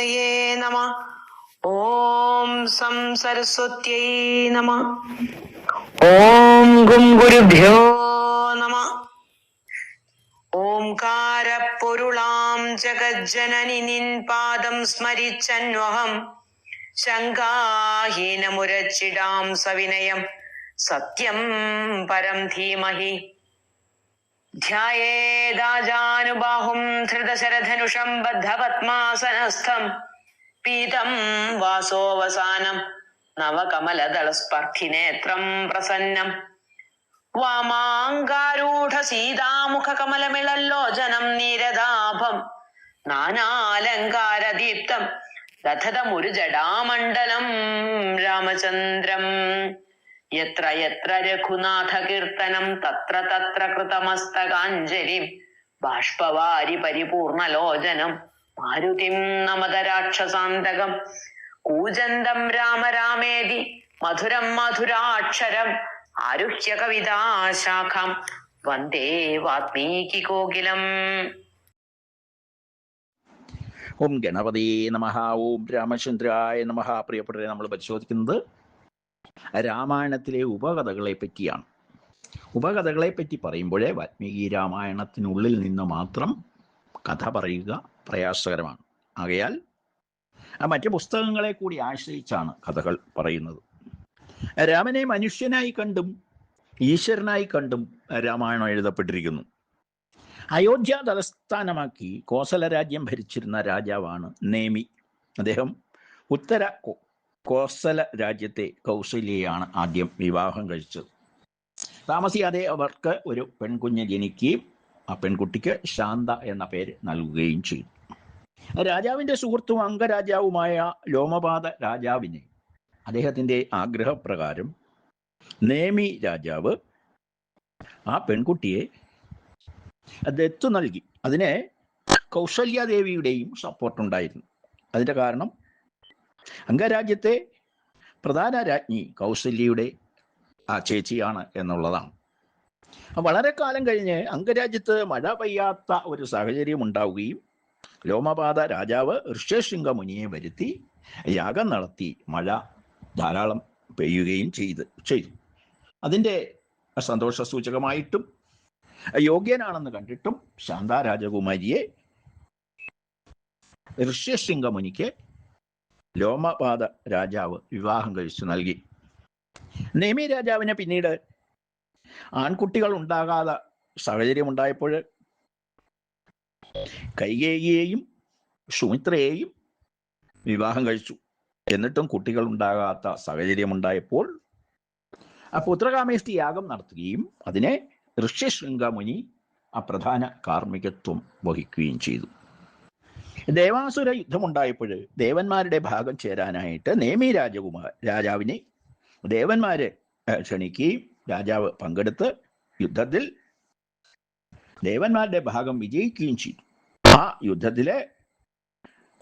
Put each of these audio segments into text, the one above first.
ഗണപതയേ നമ. ഓം സം സരസ്വത്യൈ നമ. ഓം ഗും ഗുരുഭ്യോ നമ. ഓംകാരപ്പൊരുളാം ജഗജ്ജനനി നിൻ പാദം സ്മരിച്ചന്വഹം. ശങ്കാഹീനമുരച്ചിടാം സവിനയം. സത്യം പരം ധീമഹി. ധ്യായേതാജാനുബാഹും ധൃതശരധനുഷം ബദ്ധപത്മാസനസ്ഥം. പീതം വാസോവസാനം നവകമലദളസ്പർദ്ധിനേത്രം പ്രസന്നം. വാമാങ്കാരൂഢ സീതാമുഖകമലമിളല്ലോചനം നീരദാഭം. നാനാലങ്കാരദീപ്തം ദധതമുരു ജടാമണ്ഡലം രാമചന്ദ്രം. യത്ര യത്ര രഘുനാഥ കീർത്തനം തത്ര തത്ര കൃതമസ്തകാഞ്ജലിം ബാഷ്പവാരി പരിപൂർണലോചനം മാരുതിം നമത രാക്ഷസാന്തകം കൂജന്തം രാമ രാമേതി മധുരം മധുരാക്ഷരം ആരുഹ്യ കവിതാശാഖം വന്ദേ വാത്മീകി കോകിലം. ഓം ഗണപതി നമഹ ഓം രാമചന്ദ്രായ നമഃ പ്രിയപ്പെട്ടവരെ നമ്മൾ പരിശോധിക്കുന്നത് രാമായണത്തിലെ ഉപകഥകളെ പറ്റിയാണ് ഉപകഥകളെ പറ്റി പറയുമ്പോഴേ വാൽമീകി രാമായണത്തിനുള്ളിൽ നിന്ന് മാത്രം കഥ പറയുക പ്രയാസകരമാണ്. ആകയാൽ മറ്റ് പുസ്തകങ്ങളെ കൂടി ആശ്രയിച്ചാണ് കഥകൾ പറയുന്നത്. രാമനെ മനുഷ്യനായി കണ്ടും ഈശ്വരനായി കണ്ടും രാമായണം എഴുതപ്പെട്ടിരിക്കുന്നു. അയോധ്യ തലസ്ഥാനമാക്കി കോസല രാജ്യം ഭരിച്ചിരുന്ന രാജാവാണ് നേമി. അദ്ദേഹം ഉത്തര കോസല രാജ്യത്തെ കൗസല്യയാണ് ആദ്യം വിവാഹം കഴിച്ചത്. താമസിയാതെ അവർക്ക് ഒരു പെൺകുഞ്ഞ് ജനിക്കുകയും ആ പെൺകുട്ടിക്ക് ശാന്ത എന്ന പേര് നൽകുകയും ചെയ്തു. രാജാവിന്റെ സുഹൃത്തും അംഗരാജാവുമായ ലോമപാത രാജാവിനെ അദ്ദേഹത്തിന്റെ ആഗ്രഹപ്രകാരം നേമി രാജാവ് ആ പെൺകുട്ടിയെ ദത്തു നൽകി. അതിനെ കൗസല്യാദേവിയുടെയും സപ്പോർട്ട് ഉണ്ടായിരുന്നു. അതിന്റെ കാരണം അംഗരാജ്യത്തെ പ്രധാന രാജ്ഞി കൗസല്യയുടെ ആ ചേച്ചിയാണ് എന്നുള്ളതാണ്. വളരെ കാലം കഴിഞ്ഞ് അംഗരാജ്യത്ത് മഴ പെയ്യാത്ത ഒരു സാഹചര്യം ഉണ്ടാവുകയും ലോമപാത രാജാവ് ഋഷ്യശൃംഗ മുനിയെ വരുത്തി യാഗം നടത്തി മഴ ധാരാളം പെയ്യുകയും ചെയ്ത് ചെയ്തു. അതിന്റെ സന്തോഷ സൂചകമായിട്ടും യോഗ്യനാണെന്ന് കണ്ടിട്ടും ശാന്ത രാജകുമാരിയെ ഋഷ്യശൃംഗ മുനിക്ക് ലോമപാത രാജാവ് വിവാഹം കഴിച്ചു നൽകി. നേമി രാജാവിനെ പിന്നീട് ആൺകുട്ടികൾ ഉണ്ടാകാതെ സാഹചര്യം ഉണ്ടായപ്പോൾ കൈകേയിയെയും സുമിത്രയെയും വിവാഹം കഴിച്ചു. എന്നിട്ടും കുട്ടികൾ ഉണ്ടാകാത്ത സാഹചര്യം ഉണ്ടായപ്പോൾ ആ പുത്രകാമേഷ്ടി യാഗം നടത്തുകയും അതിനെ ഋഷ്യശൃംഗ മുനി ആ പ്രധാന കാർമ്മികത്വം വഹിക്കുകയും ചെയ്തു. ദേവാസുര യുദ്ധമുണ്ടായപ്പോൾ ദേവന്മാരുടെ ഭാഗം ചേരാനായിട്ട് നേമി രാജകുമാർ രാജാവിനെ ദേവന്മാരെ ക്ഷണിക്കുകയും രാജാവ് പങ്കെടുത്ത് യുദ്ധത്തിൽ ദേവന്മാരുടെ ഭാഗം വിജയിക്കുകയും ചെയ്തു. ആ യുദ്ധത്തിലെ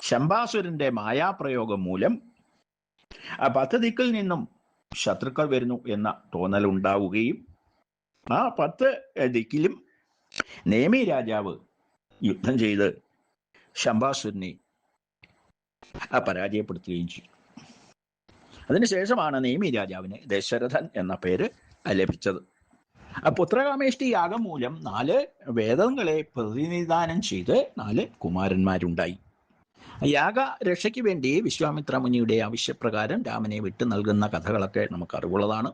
ശംബാസുരന്റെ മായാപ്രയോഗം മൂലം ആ പദ്ധതിക്കിൽ നിന്നും ശത്രുക്കൾ വരുന്നു എന്ന തോന്നൽ ഉണ്ടാവുകയും ആ പത്ത് ദിക്കിലും നേമി രാജാവ് യുദ്ധം ചെയ്ത് ശംബാസുരനെ ആ പരാജയപ്പെടുത്തുകയും ചെയ്തു. അതിനുശേഷമാണ് നേമി രാജാവിന് ദശരഥൻ എന്ന പേര് ലഭിച്ചത്. പുത്രകാമേഷ്ടി യാഗം മൂലം നാല് വേദങ്ങളെ പ്രതിനിധാനം ചെയ്ത് നാല് കുമാരന്മാരുണ്ടായി. യാഗ രക്ഷയ്ക്ക് വേണ്ടി വിശ്വാമിത്ര മുനിയുടെ ആവശ്യപ്രകാരം രാമനെ വിട്ടു നൽകുന്ന കഥകളൊക്കെ നമുക്ക് അറിവുള്ളതാണ്.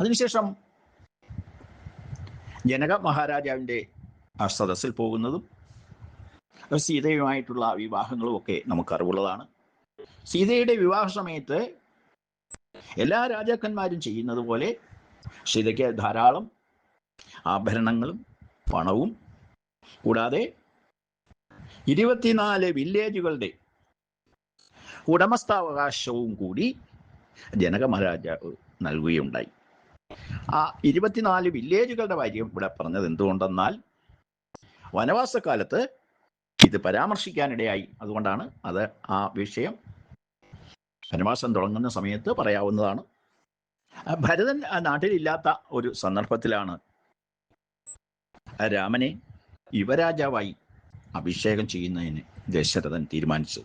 അതിനുശേഷം ജനക മഹാരാജാവിന്റെ സദസ്സിൽ പോകുന്നതും സീതയുമായിട്ടുള്ള വിവാഹങ്ങളും ഒക്കെ നമുക്ക് അറിവുള്ളതാണ് സീതയുടെ വിവാഹ സമയത്ത് എല്ലാ രാജാക്കന്മാരും ചെയ്യുന്നത് പോലെ സീതയ്ക്ക് ധാരാളം ആഭരണങ്ങളും പണവും കൂടാതെ ഇരുപത്തിനാല് വില്ലേജുകളുടെ ഉടമസ്ഥാവകാശവും കൂടി ജനക മഹാരാജാവ് നൽകുകയുണ്ടായി. ആ ഇരുപത്തിനാല് വില്ലേജുകളുടെ കാര്യം ഇവിടെ പറഞ്ഞത് എന്തുകൊണ്ടെന്നാൽ വനവാസക്കാലത്ത് ഇത് പരാമർശിക്കാനിടയായി. അതുകൊണ്ടാണ് അത് ആ വിഷയം വനവാസം തുടങ്ങുന്ന സമയത്ത് പറയാവുന്നതാണ്. ഭരതൻ നാട്ടിലില്ലാത്ത ഒരു സന്ദർഭത്തിലാണ് രാമനെ യുവരാജാവായി അഭിഷേകം ചെയ്യുന്നതിന് ദശരഥൻ തീരുമാനിച്ചു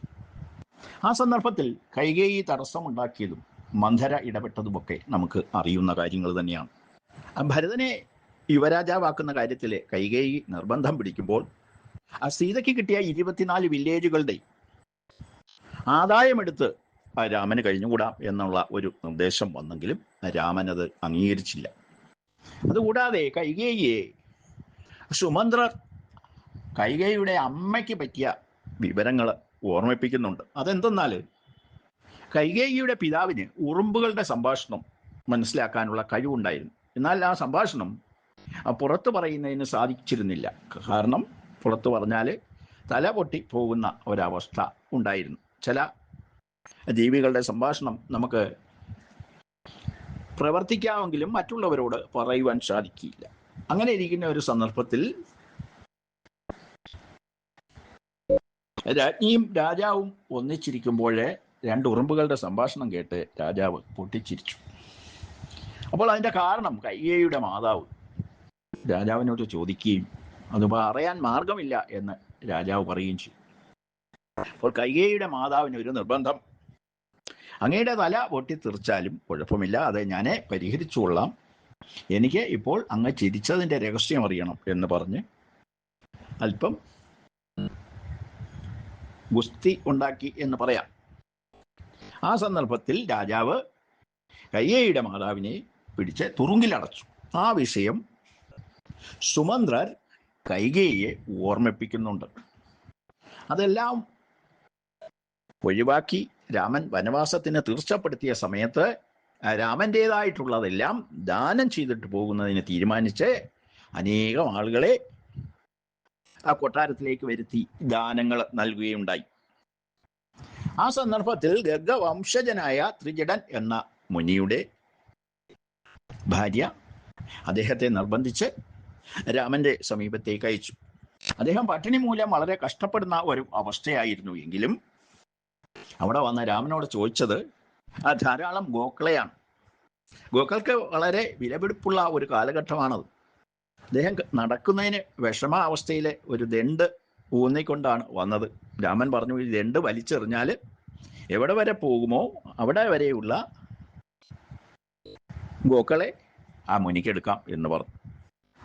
ആ സന്ദർഭത്തിൽ കൈകേയി തടസ്സമുണ്ടാക്കിയതും മന്ധര ഇടപെട്ടതുമൊക്കെ നമുക്ക് അറിയുന്ന കാര്യങ്ങൾ തന്നെയാണ്. ഭരതനെ യുവരാജാവാക്കുന്ന കാര്യത്തിൽ കൈകേയി നിർബന്ധം പിടിക്കുമ്പോൾ ആ സീതയ്ക്ക് കിട്ടിയ ഇരുപത്തിനാല് വില്ലേജുകളുടെ ആദായമെടുത്ത് ആ രാമന് കഴിഞ്ഞുകൂടാം എന്നുള്ള ഒരു നിർദ്ദേശം വന്നെങ്കിലും രാമൻ അത് അംഗീകരിച്ചില്ല. അതുകൂടാതെ കൈകേയിയെ സുമന്ത്രർ കൈകയുടെ അമ്മയ്ക്ക് പറ്റിയ വിവരങ്ങൾ ഓർമ്മിപ്പിക്കുന്നുണ്ട്. അതെന്തെന്നാൽ കൈകേയിയുടെ പിതാവിന് ഉറുമ്പുകളുടെ സംഭാഷണം മനസ്സിലാക്കാനുള്ള കഴിവുണ്ടായിരുന്നു. എന്നാൽ ആ സംഭാഷണം പുറത്തു പറയുന്നതിന് സാധിച്ചിരുന്നില്ല. കാരണം പുറത്ത് പറഞ്ഞാൽ തല പൊട്ടി പോകുന്ന ഒരവസ്ഥ ഉണ്ടായിരുന്നു. ചില ജീവികളുടെ സംഭാഷണം നമുക്ക് പ്രവർത്തിക്കാമെങ്കിലും മറ്റുള്ളവരോട് പറയുവാൻ സാധിക്കില്ല. അങ്ങനെ ഇരിക്കുന്ന ഒരു സന്ദർഭത്തിൽ രാജ്ഞിയും രാജാവും ഒന്നിച്ചിരിക്കുമ്പോഴേ രണ്ട് ഉറുമ്പുകളുടെ സംഭാഷണം കേട്ട് രാജാവ് പൊട്ടിച്ചിരിച്ചു. അപ്പോൾ അതിന്റെ കാരണം കയ്യേയുടെ മാതാവ് രാജാവിനോട് ചോദിക്കുകയും അത് പറയാൻ മാർഗമില്ല എന്ന് രാജാവ് പറയുകയും ചെയ്യും അപ്പോൾ കൈകേയിയുടെ മാതാവിന് ഒരു നിർബന്ധം. അങ്ങയുടെ തല പൊട്ടി തെറിച്ചാലും കുഴപ്പമില്ല. അത് പരിഹരിച്ചു പരിഹരിച്ചുകൊള്ളാം. എനിക്ക് ഇപ്പോൾ അങ്ങ് ചിരിച്ചതിന്റെ രഹസ്യം അറിയണം എന്ന് പറഞ്ഞ് അല്പം ഗുസ്തി ഉണ്ടാക്കി എന്ന് പറയാം. ആ സന്ദർഭത്തിൽ രാജാവ് കയ്യയുടെ മാതാവിനെ പിടിച്ച് തുറുങ്കിലടച്ചു. ആ വിഷയം സുമന്ത്രർ കൈകേയെ ഓർമ്മിപ്പിക്കുന്നുണ്ട്. അതെല്ലാം ഒഴിവാക്കി രാമൻ വനവാസത്തിന് തീർച്ചപ്പെടുത്തിയ സമയത്ത് രാമന്റെതായിട്ടുള്ളതെല്ലാം ദാനം ചെയ്തിട്ട് പോകുന്നതിന് തീരുമാനിച്ച് അനേകം ആളുകളെ ആ കൊട്ടാരത്തിലേക്ക് വരുത്തി ദാനങ്ങൾ നൽകുകയുണ്ടായി. ആ സന്ദർഭത്തിൽ ഗർഗവംശജനായ ത്രിജടൻ എന്ന മുനിയുടെ ഭാര്യ അദ്ദേഹത്തെ നിർബന്ധിച്ച് രാമന്റെ സമീപത്തേക്ക് അയച്ചു അദ്ദേഹം പട്ടിണി മൂലം വളരെ കഷ്ടപ്പെടുന്ന ഒരു അവസ്ഥയായിരുന്നു എങ്കിലും അവിടെ വന്ന രാമനോട് ചോദിച്ചത് ആ ധാരാളം ഗോക്കളെയാണ്. ഗോക്കൾക്ക് വളരെ വിലപിടിപ്പുള്ള ഒരു കാലഘട്ടമാണത്. അദ്ദേഹം നടക്കുന്നതിന് വിഷമ അവസ്ഥയിലെ ഒരു ദണ്ട് ഊന്നിക്കൊണ്ടാണ് വന്നത്. രാമൻ പറഞ്ഞു ഈ ദണ്ട് വലിച്ചെറിഞ്ഞാൽ എവിടെ വരെ പോകുമോ അവിടെ വരെയുള്ള ഗോക്കളെ ആ മുനിക്കെടുക്കാം എന്ന് പറഞ്ഞു.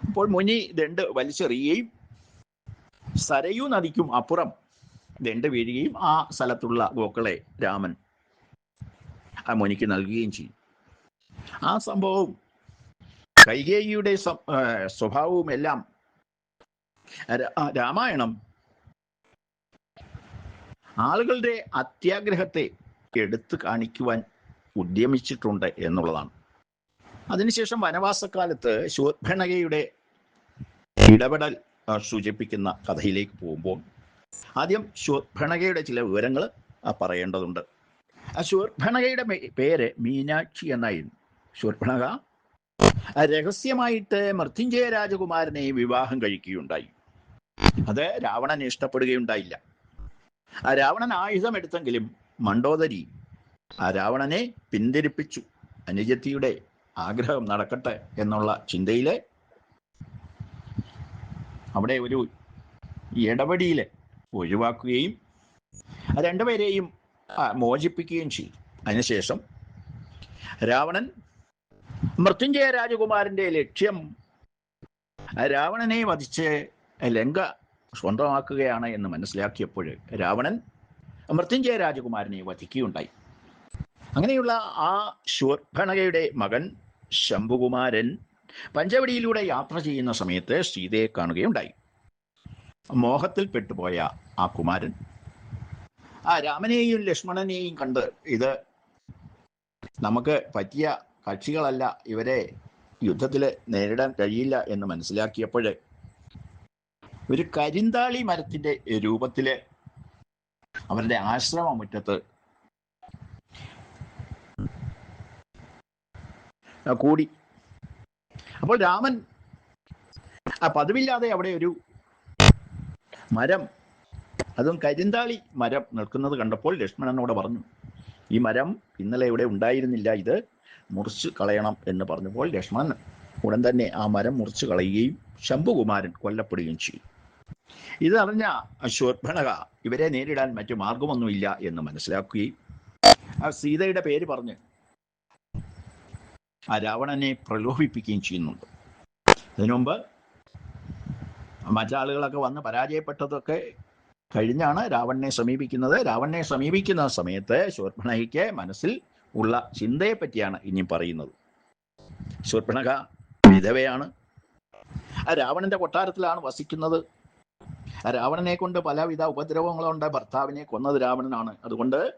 അപ്പോൾ മുനി ദണ്ട് വലിച്ചെറിയുകയും സരയൂ നദിക്കും അപ്പുറം ദണ്ട് വീഴുകയും ആ സ്ഥലത്തുള്ള ഗോക്കളെ രാമൻ ആ മുനിക്ക് നൽകുകയും ചെയ്യും. ആ സംഭവവും കൈകേയിയുടെ സ്വഭാവവും എല്ലാം രാമായണം ആളുകളുടെ അത്യാഗ്രഹത്തെ എടുത്തു കാണിക്കുവാൻ ഉദ്യമിച്ചിട്ടുണ്ട് എന്നുള്ളതാണ്. അതിനുശേഷം വനവാസക്കാലത്ത് ശൂർഭണകയുടെ ഇടപെടൽ സൂചിപ്പിക്കുന്ന കഥയിലേക്ക് പോകുമ്പോൾ ആദ്യം ശൂർഭണകയുടെ ചില വിവരങ്ങൾ പറയേണ്ടതുണ്ട്. ശൂർഭണകയുടെ പേര് മീനാക്ഷി എന്നായിരുന്നു. ശൂർഭണക രഹസ്യമായിട്ട് മൃത്യുഞ്ജയ രാജകുമാരനെ വിവാഹം കഴിക്കുകയുണ്ടായി. അത് രാവണൻ ഇഷ്ടപ്പെടുകയുണ്ടായില്ല. ആ രാവണൻ ആയുധം എടുത്തെങ്കിലും മണ്ടോദരി ആ രാവണനെ പിന്തിരിപ്പിച്ചു. അനുജത്തിയുടെ ആഗ്രഹം നടക്കട്ടെ എന്നുള്ള ചിന്തയിൽ അവിടെ ഒരു ഇടപെടിയിൽ ഒഴിവാക്കുകയും രണ്ടുപേരെയും മോചിപ്പിക്കുകയും ചെയ്യും അതിനുശേഷം രാവണൻ മൃത്യുഞ്ജയ രാജകുമാരന്റെ ലക്ഷ്യം രാവണനെ വധിച്ച് ലങ്ക സ്വന്തമാക്കുകയാണ് എന്ന് മനസ്സിലാക്കിയപ്പോൾ രാവണൻ മൃത്യുഞ്ജയ രാജകുമാരനെ വധിക്കുകയുണ്ടായി. അങ്ങനെയുള്ള ആ ശൂർഭണകയുടെ മകൻ ശംഭുകുമാരൻ പഞ്ചവടിയിലൂടെ യാത്ര ചെയ്യുന്ന സമയത്ത് സീതയെ കാണുകയുണ്ടായി. മോഹത്തിൽ പെട്ടുപോയ ആ കുമാരൻ. ആ രാമനെയും ലക്ഷ്മണനെയും കണ്ട് ഇത് നമുക്ക് പറ്റിയ കക്ഷികളല്ല. ഇവരെ യുദ്ധത്തിൽ നേരിടാൻ കഴിയില്ല എന്ന് മനസ്സിലാക്കിയപ്പോൾ ഒരു കരിന്താളി മരത്തിന്റെ രൂപത്തിൽ അവരുടെ ആശ്രമ കൂടി. അപ്പോൾ രാമൻ ആ പതിവില്ലാതെ അവിടെ ഒരു മരം അതും കരിന്താളി മരം നിൽക്കുന്നത് കണ്ടപ്പോൾ ലക്ഷ്മണനോട് പറഞ്ഞു ഈ മരം ഇന്നലെ ഇവിടെ ഉണ്ടായിരുന്നില്ല ഇത് മുറിച്ച് കളയണം എന്ന് പറഞ്ഞപ്പോൾ ലക്ഷ്മണൻ ഉടൻ തന്നെ ആ മരം മുറിച്ച് കളയുകയും ശംഭുകുമാരൻ കൊല്ലപ്പെടുകയും ചെയ്തു. ഇതറിഞ്ഞ ശോർഭണക ഇവരെ നേരിടാൻ മറ്റു മാർഗമൊന്നുമില്ല എന്ന് മനസ്സിലാക്കുകയും ആ സീതയുടെ പേര് പറഞ്ഞ് ആ രാവണനെ പ്രലോഭിപ്പിക്കുകയും ചെയ്യുന്നുണ്ട്. അതിനുമുമ്പ് മറ്റാളുകളൊക്കെ വന്ന് പരാജയപ്പെട്ടതൊക്കെ കഴിഞ്ഞാണ് രാവണനെ സമീപിക്കുന്നത്. രാവണനെ സമീപിക്കുന്ന സമയത്ത് ശൂർപ്പണഹയ്ക്ക് മനസ്സിൽ ഉള്ള ചിന്തയെ പറ്റിയാണ് ഇനി പറയുന്നത്. ശൂർപ്പണക വിധവയാണ്. ആ രാവണന്റെ കൊട്ടാരത്തിലാണ് വസിക്കുന്നത്. ആ രാവണനെ കൊണ്ട് പലവിധ ഉപദ്രവങ്ങളുണ്ട്. ഭർത്താവിനെ കൊന്നത് രാവണനാണ്. അതുകൊണ്ട്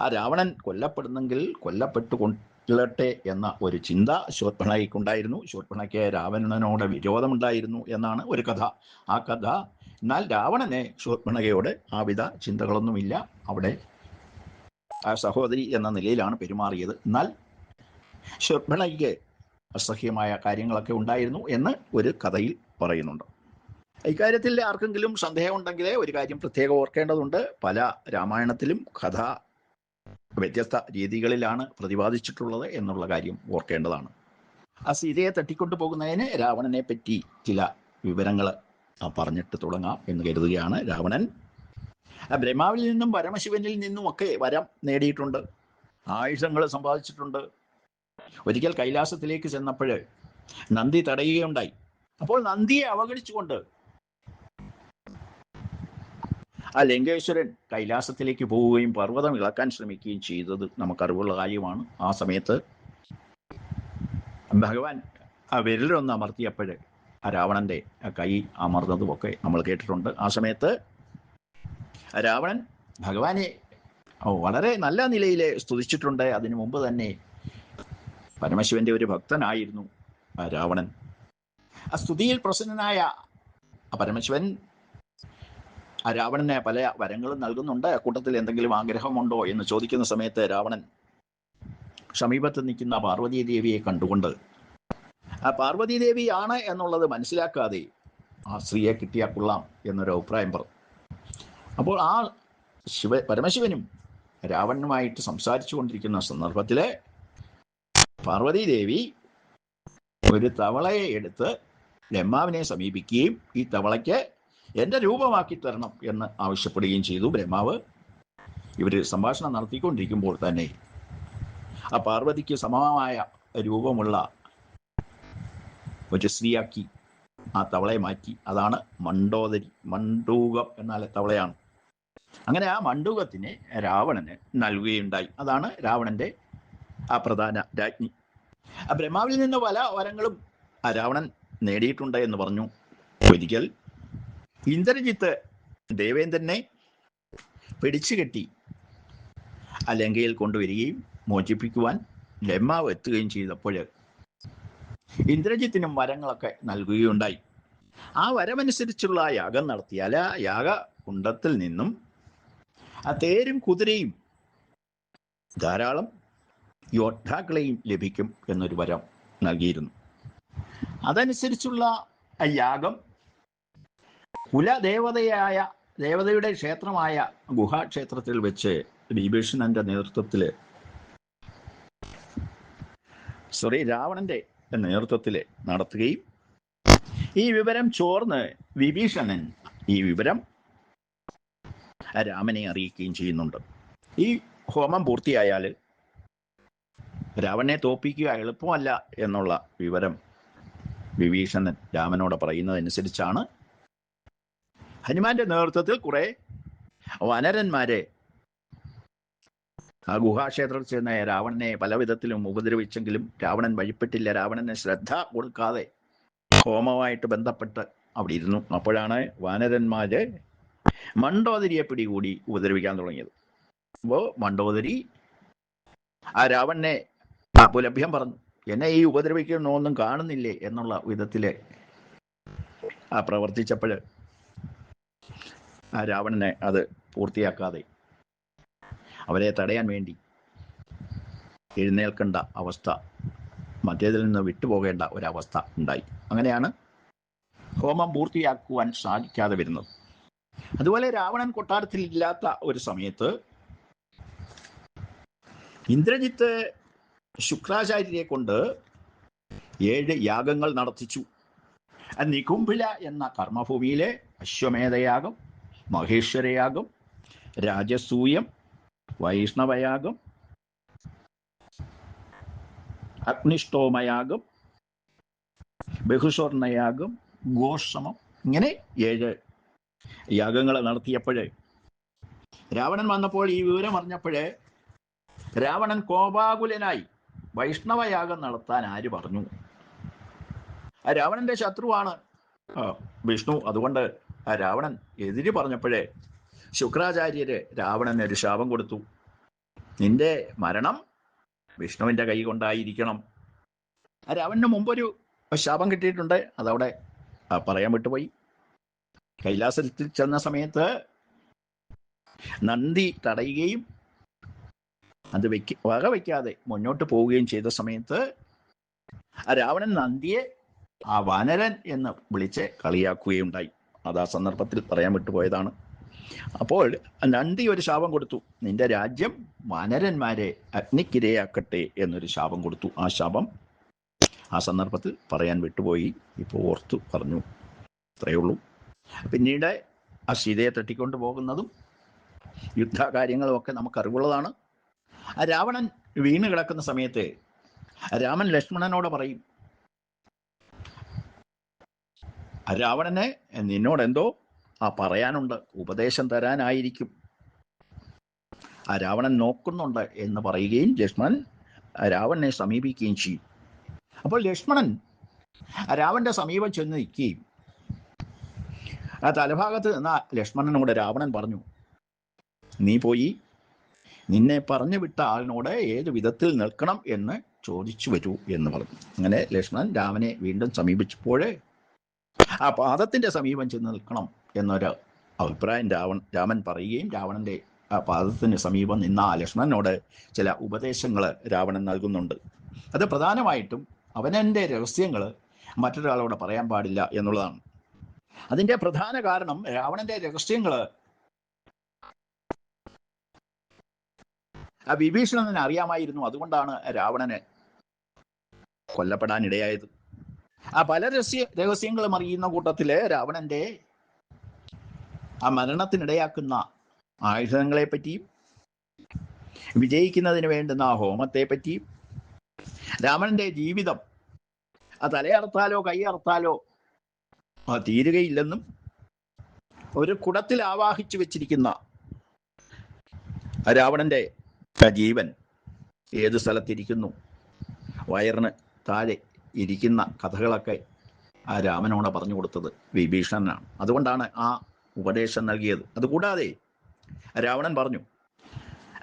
ആ രാവണൻ കൊല്ലപ്പെടുന്നെങ്കിൽ കൊല്ലപ്പെട്ടു കൊല്ലട്ടെ എന്ന ഒരു ചിന്ത ശൂർപ്പണയ്ക്കുണ്ടായിരുന്നു ശൂർപ്പണയ്ക്ക് രാവണനോട് വിരോധമുണ്ടായിരുന്നു എന്നാണ് ഒരു കഥ. ആ കഥ എന്നാൽ രാവണനെ ശൂർപ്പണകയോട് ആവിധ വിധ ചിന്തകളൊന്നുമില്ല. അവിടെ ആ സഹോദരി എന്ന നിലയിലാണ് പെരുമാറിയത്. എന്നാൽ ശൂർപ്പണയ്ക്ക് അസഹ്യമായ കാര്യങ്ങളൊക്കെ ഉണ്ടായിരുന്നു എന്ന് ഒരു കഥയിൽ പറയുന്നുണ്ട്. ഇക്കാര്യത്തിൽ ആർക്കെങ്കിലും സന്ദേഹമുണ്ടെങ്കിൽ ഒരു കാര്യം പ്രത്യേകം ഓർക്കേണ്ടതുണ്ട്. പല രാമായണത്തിലും കഥ വ്യത്യസ്ത രീതികളിലാണ് പ്രതിപാദിച്ചിട്ടുള്ളത് എന്നുള്ള കാര്യം ഓർക്കേണ്ടതാണ്. ആ സീതയെ തട്ടിക്കൊണ്ടു പോകുന്നതിന് രാവണനെ പറ്റി ചില വിവരങ്ങൾ പറഞ്ഞിട്ട് തുടങ്ങാം എന്ന് കരുതുകയാണ് രാവണൻ. ബ്രഹ്മാവിൽ നിന്നും പരമശിവനിൽ നിന്നും ഒക്കെ വരം നേടിയിട്ടുണ്ട്. ആയുധങ്ങൾ സമ്പാദിച്ചിട്ടുണ്ട്. ഒരിക്കൽ കൈലാസത്തിലേക്ക് ചെന്നപ്പോൾ നന്ദി തടയുകയുണ്ടായി. അപ്പോൾ നന്ദിയെ അവഗണിച്ചുകൊണ്ട് ആ ലങ്കേശ്വരൻ കൈലാസത്തിലേക്ക് പോവുകയും പർവതം ഇളക്കാൻ ശ്രമിക്കുകയും ചെയ്തത് നമുക്കറിവുള്ള കാര്യമാണ്. ആ സമയത്ത് ഭഗവാൻ ആ വിരലൊന്ന് അമർത്തിയപ്പോൾ ആ രാവണന്റെ കൈ അമർന്നതുമൊക്കെ നമ്മൾ കേട്ടിട്ടുണ്ട്. ആ സമയത്ത് രാവണൻ ഭഗവാനെ വളരെ നല്ല നിലയിൽ സ്തുതിച്ചിട്ടുണ്ട്. അതിനു മുമ്പ് തന്നെ പരമശിവന്റെ ഒരു ഭക്തനായിരുന്നു രാവണൻ. ആ സ്തുതിയിൽ പ്രസന്നനായ പരമശിവൻ രാവണന് പല വരങ്ങളും നൽകുന്നുണ്ട്. കൂട്ടത്തിൽ എന്തെങ്കിലും ആഗ്രഹമുണ്ടോ എന്ന് ചോദിക്കുന്ന സമയത്ത് രാവണൻ സമീപത്ത് നിൽക്കുന്ന പാർവതീ ദേവിയെ കണ്ടുകൊണ്ട് ആ പാർവതീ ദേവി ആണ് എന്നുള്ളത് മനസ്സിലാക്കാതെ ആ സ്ത്രീയെ കിട്ടിയാൽ കൊള്ളാം എന്നൊരു അഭിപ്രായം പറഞ്ഞു അപ്പോൾ ആ ശിവ പരമശിവനും രാവണനുമായിട്ട് സംസാരിച്ചു കൊണ്ടിരിക്കുന്ന സന്ദർഭത്തിൽ പാർവതീ ദേവി ഒരു തവളയെ എടുത്ത് ബ്രഹ്മാവിനെ സമീപിക്കുകയും ഈ തവളയ്ക്ക് എന്റെ രൂപമാക്കി തരണം എന്ന് ആവശ്യപ്പെടുകയും ചെയ്തു ബ്രഹ്മാവ്. ഇവർ സംഭാഷണം നടത്തിക്കൊണ്ടിരിക്കുമ്പോൾ തന്നെ ആ പാർവതിക്ക് സമമായ രൂപമുള്ള ഒരു സ്ത്രീയാക്കി ആ തവളയെ മാറ്റി. അതാണ് മണ്ടോദരി മണ്ടൂകം എന്നാൽ തവളയാണ്. അങ്ങനെ ആ മണ്ടൂകത്തിനെ രാവണന് നൽകുകയുണ്ടായി. അതാണ് രാവണന്റെ ആ പ്രധാന രാജ്ഞി. ആ ബ്രഹ്മാവിൽ നിന്ന് പല വരങ്ങളും ആ രാവണൻ നേടിയിട്ടുണ്ട് എന്ന് പറഞ്ഞു. ഒരിക്കൽ ഇന്ദ്രജിത്ത് ദേവേന്ദ്രനെ പിടിച്ചുകെട്ടി അലങ്കയിൽ ലങ്കയിൽ കൊണ്ടുവരികയും മോചിപ്പിക്കുവാൻ ലമ്മാവ് എത്തുകയും ചെയ്തപ്പോൾ ഇന്ദ്രജിത്തിനും വരങ്ങളൊക്കെ നൽകുകയുണ്ടായി. ആ വരമനുസരിച്ചുള്ള യാഗം നടത്തിയാൽ ആ യാഗകുണ്ടത്തിൽ നിന്നും ആ തേരും കുതിരയും ധാരാളം യോദ്ധാക്കളെയും ലഭിക്കും എന്നൊരു വരം നൽകിയിരുന്നു. അതനുസരിച്ചുള്ള യാഗം കുലദേവതയായ ദേവതയുടെ ക്ഷേത്രമായ ഗുഹാക്ഷേത്രത്തിൽ വെച്ച് വിഭീഷണന്റെ നേതൃത്വത്തിൽ സോറി രാവണന്റെ നേതൃത്വത്തിൽ നടത്തുകയും ഈ വിവരം ചോർന്ന് വിഭീഷണൻ ഈ വിവരം രാമനെ അറിയിക്കുകയും ചെയ്യുന്നുണ്ട്. ഈ ഹോമം പൂർത്തിയായാൽ രാവണനെ തോപ്പിക്കുക എളുപ്പമല്ല എന്നുള്ള വിവരം വിഭീഷണൻ രാമനോട് പറയുന്നതനുസരിച്ചാണ് ഹനുമാന്റെ നേതൃത്വത്തിൽ കുറെ വനരന്മാരെ ആ ഗുഹാക്ഷേത്രത്തിൽ ചെന്ന രാവണനെ പല വിധത്തിലും ഉപദ്രവിച്ചെങ്കിലും രാവണൻ വഴിപ്പെട്ടില്ല. രാവണന് ശ്രദ്ധ കൊടുക്കാതെ ഹോമവുമായിട്ട് ബന്ധപ്പെട്ട് അവിടെ ഇരുന്നു. അപ്പോഴാണ് വാനരന്മാര് മണ്ടോദരിയെ പിടികൂടി ഉപദ്രവിക്കാൻ തുടങ്ങിയത്. അപ്പോ മണ്ടോദരി ആ രാവണനെ അപുലഭ്യം പറഞ്ഞു. എന്നെ ഈ ഉപദ്രവിക്കുന്നൊന്നും കാണുന്നില്ലേ? എന്നുള്ള വിധത്തിൽ ആ പ്രവർത്തിച്ചപ്പോൾ ആ രാവണനെ അത് പൂർത്തിയാക്കാതെ അവരെ തടയാൻ വേണ്ടി എഴുന്നേൽക്കേണ്ട അവസ്ഥ മധ്യത്തിൽ നിന്ന് വിട്ടുപോകേണ്ട ഒരവസ്ഥ ഉണ്ടായി. അങ്ങനെയാണ് ഹോമം പൂർത്തിയാക്കുവാൻ സാധിക്കാതെ വരുന്നത്. അതുപോലെ രാവണൻ കൊട്ടാരത്തിൽ ഇല്ലാത്ത ഒരു സമയത്ത് ഇന്ദ്രജിത്ത് ശുക്രാചാര്യരെ കൊണ്ട് ഏഴ് യാഗങ്ങൾ നടത്തിച്ചു. നികുംഭില എന്ന കർമ്മഭൂമിയിലെ അശ്വമേധയാഗം മഹേശ്വരയാഗം രാജസൂയം വൈഷ്ണവയാഗം അഗ്നിഷ്ടോമയാഗം ബഹുസ്വർണയാഗം ഗോഷമം ഇങ്ങനെ ഏഴ് യാഗങ്ങൾ നടത്തിയപ്പോഴേ രാവണൻ വന്നപ്പോൾ ഈ വിവരം അറിഞ്ഞപ്പോഴേ രാവണൻ കോപാകുലനായി വൈഷ്ണവയാഗം നടത്താൻ ആര് പറഞ്ഞു? ആ രാവണന്റെ ശത്രുവാണ് വിഷ്ണു. അതുകൊണ്ട് ആ രാവണൻ എതിര് പറഞ്ഞപ്പോഴേ ശുക്രാചാര്യര് രാവണന് ഒരു ശാപം കൊടുത്തു. നിന്റെ മരണം വിഷ്ണുവിന്റെ കൈ കൊണ്ടായിരിക്കണം. ആ രാവണന് മുമ്പൊരു ശാപം കിട്ടിയിട്ടുണ്ട്. അതവിടെ പറയാൻ വിട്ടുപോയി. കൈലാസത്തിൽ ചെന്ന സമയത്ത് നന്ദി തടയുകയും അത് വെക്ക വക വയ്ക്കാതെ മുന്നോട്ട് പോവുകയും ചെയ്ത സമയത്ത് ആ രാവണൻ നന്ദിയെ ആ വാനരൻ എന്ന് വിളിച്ച് കളിയാക്കുകയുണ്ടായി. അത് ആ സന്ദർഭത്തിൽ പറയാൻ വിട്ടുപോയതാണ്. അപ്പോൾ നന്ദി ഒരു ശാപം കൊടുത്തു. നിന്റെ രാജ്യം വാനരന്മാരെ അഗ്നിക്കിരയാക്കട്ടെ എന്നൊരു ശാപം കൊടുത്തു. ആ ശാപം ആ സന്ദർഭത്തിൽ പറയാൻ വിട്ടുപോയി. ഇപ്പോൾ ഓർത്തു പറഞ്ഞു. അത്രയേ ഉള്ളൂ. പിന്നീട് ആ സീതയെ തട്ടിക്കൊണ്ട് പോകുന്നതും യുദ്ധകാര്യങ്ങളും ഒക്കെ നമുക്ക് അറിവുള്ളതാണ് ആ രാവണൻ വീണ് കിടക്കുന്ന സമയത്ത് രാമൻ ലക്ഷ്മണനോട് പറയും ആ രാവണനെ നിന്നോട് എന്തോ ആ പറയാനുണ്ട് ഉപദേശം തരാനായിരിക്കും. ആ രാവണൻ നോക്കുന്നുണ്ട് എന്ന് പറയുകയും ലക്ഷ്മണൻ രാവണനെ സമീപിക്കുകയും ചെയ്യും. അപ്പോൾ ലക്ഷ്മണൻ രാവണന്റെ സമീപം ചെന്ന് നിൽക്കുകയും ആ തലഭാഗത്ത് നിന്ന ലക്ഷ്മണനോട് രാവണൻ പറഞ്ഞു നീ പോയി നിന്നെ പറഞ്ഞു വിട്ട ആളിനോട് ഏത് വിധത്തിൽ നിൽക്കണം എന്ന് ചോദിച്ചു വരൂ എന്ന് പറഞ്ഞു. അങ്ങനെ ലക്ഷ്മണൻ രാമനെ വീണ്ടും സമീപിച്ചപ്പോൾ ആ പാദത്തിന്റെ സമീപം ചെന്ന് നിൽക്കണം എന്നൊരു അഭിപ്രായം രാവൺ രാമൻ പറയുകയും രാവണന്റെ ആ പാദത്തിന് സമീപം നിന്ന ആ ലക്ഷ്മണനോട് ചില ഉപദേശങ്ങൾ രാവണൻ നൽകുന്നുണ്ട്. അത് പ്രധാനമായിട്ടും അവനന്റെ രഹസ്യങ്ങൾ മറ്റൊരാളോട് പറയാൻ പാടില്ല എന്നുള്ളതാണ്. അതിന്റെ പ്രധാന കാരണം രാവണന്റെ രഹസ്യങ്ങൾ ആ വിഭീഷണന് അറിയാമായിരുന്നു അതുകൊണ്ടാണ് രാവണന് കൊല്ലപ്പെടാനിടയായത്. ആ പല രഹസ്യ രഹസ്യങ്ങളും അറിയുന്ന കൂട്ടത്തിൽ രാവണന്റെ ആ മരണത്തിനിടയാക്കുന്ന ആയുധങ്ങളെ പറ്റിയും വിജയിക്കുന്നതിന് വേണ്ടുന്ന ആ ഹോമത്തെ പറ്റിയും രാവണന്റെ ജീവിതം ആ തലയറുത്താലോ കൈയറുത്താലോ ആ തീരുകയില്ലെന്നും ഒരു കുടത്തിൽ ആവാഹിച്ചു വെച്ചിരിക്കുന്ന രാവണന്റെ ജീവൻ ഏത് സ്ഥലത്തിരിക്കുന്നു? വയറിന് താഴെ. ഇരിക്കുന്ന കഥകളൊക്കെ ആ രാമനോട് പറഞ്ഞു കൊടുത്തത് വിഭീഷണനാണ്. അതുകൊണ്ടാണ് ആ ഉപദേശം നൽകിയത്. അതുകൂടാതെ രാവണൻ പറഞ്ഞു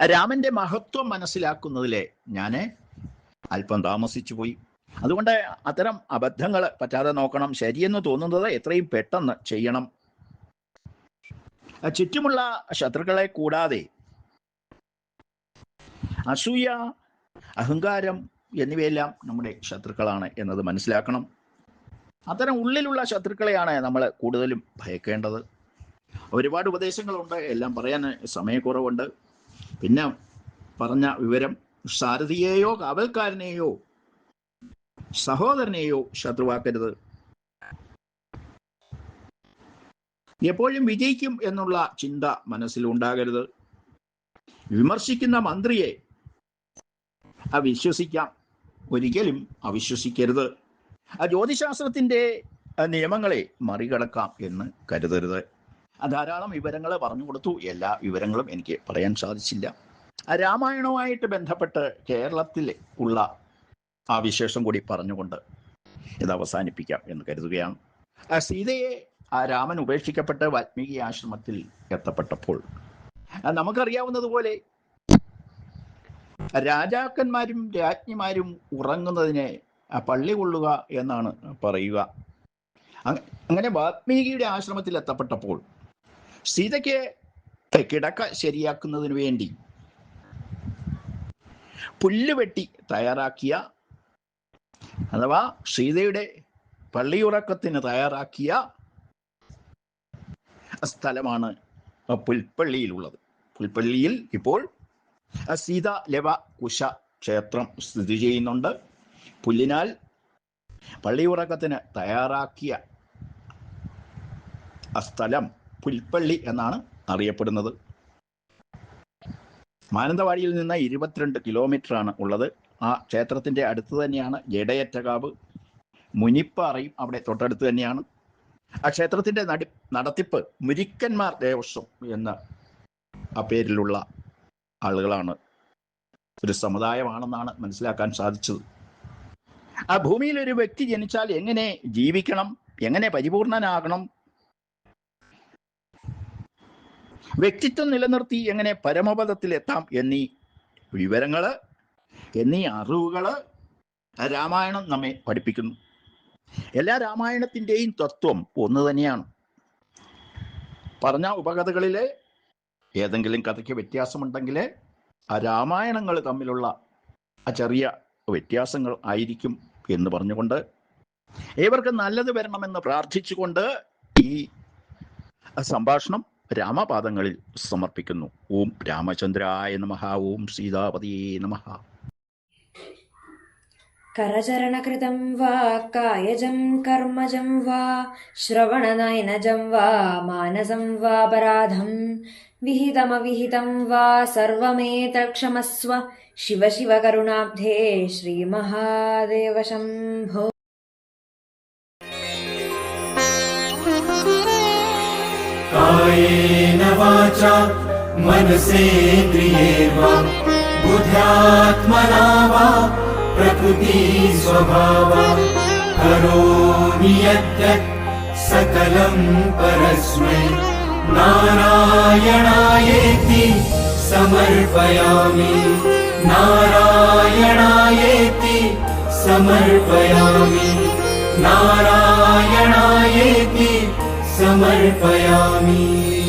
രാമന്റെ മഹത്വം മനസ്സിലാക്കുന്നതിലെ ഞാൻ അല്പം താമസിച്ചു പോയി. അതുകൊണ്ട് അത്തരം അബദ്ധങ്ങൾ പറ്റാതെ നോക്കണം. ശരിയെന്ന് തോന്നുന്നത് എത്രയും പെട്ടെന്ന് ചെയ്യണം. ചുറ്റുമുള്ള ശത്രുക്കളെ കൂടാതെ അസൂയ അഹങ്കാരം എന്നിവയെല്ലാം നമ്മുടെ ശത്രുക്കളാണ് എന്നത് മനസ്സിലാക്കണം. അത്തരം ഉള്ളിലുള്ള ശത്രുക്കളെയാണ് നമ്മൾ കൂടുതലും ഭയക്കേണ്ടത്. ഒരുപാട് ഉപദേശങ്ങളുണ്ട്. എല്ലാം പറയാൻ സമയക്കുറവുണ്ട്. പിന്നെ പറഞ്ഞ വിവരം സാരഥിയെയോ കാവൽക്കാരനെയോ സഹോദരനെയോ ശത്രുവാക്കരുത്. എപ്പോഴും വിജയിക്കും എന്നുള്ള ചിന്ത മനസ്സിലുണ്ടാകരുത്. വിമർശിക്കുന്ന മന്ത്രിയെ അവിശ്വസിക്കാം. ഒരിക്കലും അവിശ്വസിക്കരുത്. ആ ജ്യോതിശാസ്ത്രത്തിന്റെ നിയമങ്ങളെ മറികടക്കാം എന്ന് കരുതരുത്. ധാരാളം വിവരങ്ങൾ പറഞ്ഞു കൊടുത്തു. എല്ലാ വിവരങ്ങളും എനിക്ക് പറയാൻ സാധിച്ചില്ല. രാമായണവുമായിട്ട് ബന്ധപ്പെട്ട് കേരളത്തിൽ ഉള്ള ആ വിശേഷം കൂടി പറഞ്ഞുകൊണ്ട് ഇത് അവസാനിപ്പിക്കാം എന്ന് കരുതുകയാണ്. സീതയെ ആ രാമൻ ഉപേക്ഷിക്കപ്പെട്ട് വാൽമീകി ആശ്രമത്തിൽ എത്തപ്പെട്ടപ്പോൾ നമുക്കറിയാവുന്നതുപോലെ രാജാക്കന്മാരും രാജ്ഞിമാരും ഉറങ്ങുന്നതിനെ പള്ളി കൊള്ളുക എന്നാണ് പറയുക. അങ്ങനെ വാത്മീകിയുടെ ആശ്രമത്തിൽ എത്തപ്പെട്ടപ്പോൾ സീതയ്ക്ക് കിടക്ക ശരിയാക്കുന്നതിനു വേണ്ടി പുല്ലുവെട്ടി തയ്യാറാക്കിയ അഥവാ സീതയുടെ പള്ളിയുറക്കത്തിന് തയ്യാറാക്കിയ സ്ഥലമാണ് പുൽപ്പള്ളിയിലുള്ളത്. പുൽപ്പള്ളിയിൽ ഇപ്പോൾ സീത ലവ കുശ ക്ഷേത്രം സ്ഥിതി ചെയ്യുന്നുണ്ട്. പുല്ലിനാൽ പള്ളിയുറക്കത്തിന് തയ്യാറാക്കിയ സ്ഥലം പുൽപ്പള്ളി എന്നാണ് അറിയപ്പെടുന്നത്. മാനന്തവാടിയിൽ നിന്ന് ഇരുപത്തിരണ്ട് കിലോമീറ്റർ ആണ് ഉള്ളത്. ആ ക്ഷേത്രത്തിന്റെ അടുത്ത് തന്നെയാണ് ജഡയറ്റകാവ് മുനിപ്പാറയും അവിടെ തൊട്ടടുത്ത് തന്നെയാണ്. ആ ക്ഷേത്രത്തിന്റെ നടി നടത്തിപ്പ് മുരിക്കന്മാർ ദേവസ്വം എന്ന ആ പേരിലുള്ള ആളുകളാണ്. ഒരു സമുദായമാണെന്നാണ് മനസ്സിലാക്കാൻ സാധിച്ചത്. ആ ഭൂമിയിൽ ഒരു വ്യക്തി ജനിച്ചാൽ എങ്ങനെ ജീവിക്കണം? എങ്ങനെ പരിപൂർണനാകണം? വ്യക്തിത്വം നിലനിർത്തി എങ്ങനെ പരമപദത്തിലെത്താം എന്നീ വിവരങ്ങൾ എന്നീ അറിവുകൾ രാമായണം നമ്മെ പഠിപ്പിക്കുന്നു. എല്ലാ രാമായണത്തിന്റെയും തത്വം ഒന്ന് തന്നെയാണ്. പറഞ്ഞ ഉപകഥകളിലെ ഏതെങ്കിലും കഥയ്ക്ക് വ്യത്യാസമുണ്ടെങ്കിൽ ആ രാമായണങ്ങൾ തമ്മിലുള്ള ആ ചെറിയ വ്യത്യാസങ്ങൾ ആയിരിക്കും എന്ന് പറഞ്ഞുകൊണ്ട് ഏവർക്കും നല്ലത് വരണമെന്ന് പ്രാർത്ഥിച്ചുകൊണ്ട് ഈ സംഭാഷണം രാമപാദങ്ങളിൽ സമർപ്പിക്കുന്നു ഓം രാമചന്ദ്രായ നമഃ ഓം സീതാപതിയേ നമഃ करचरणकृतं वा कायजं कर्मजं वा श्रवणनयनजं वा मानसं वापराधं विहितमविहितं वा सर्वमेतत्क्षमस्व। शिव शिव करुणाब्धे श्रीमहादेव शम्भो कायेन वाचा मनसेन्द्रियेर्वा बुद्ध्यात्मना वा प्रकृतिस्वभावा करोमि यद्यत् सकलं परस्मै। नारायणायेति समर्पयामि। नारायणायेति समर्पयामि। नारायणायेति समर्पयामि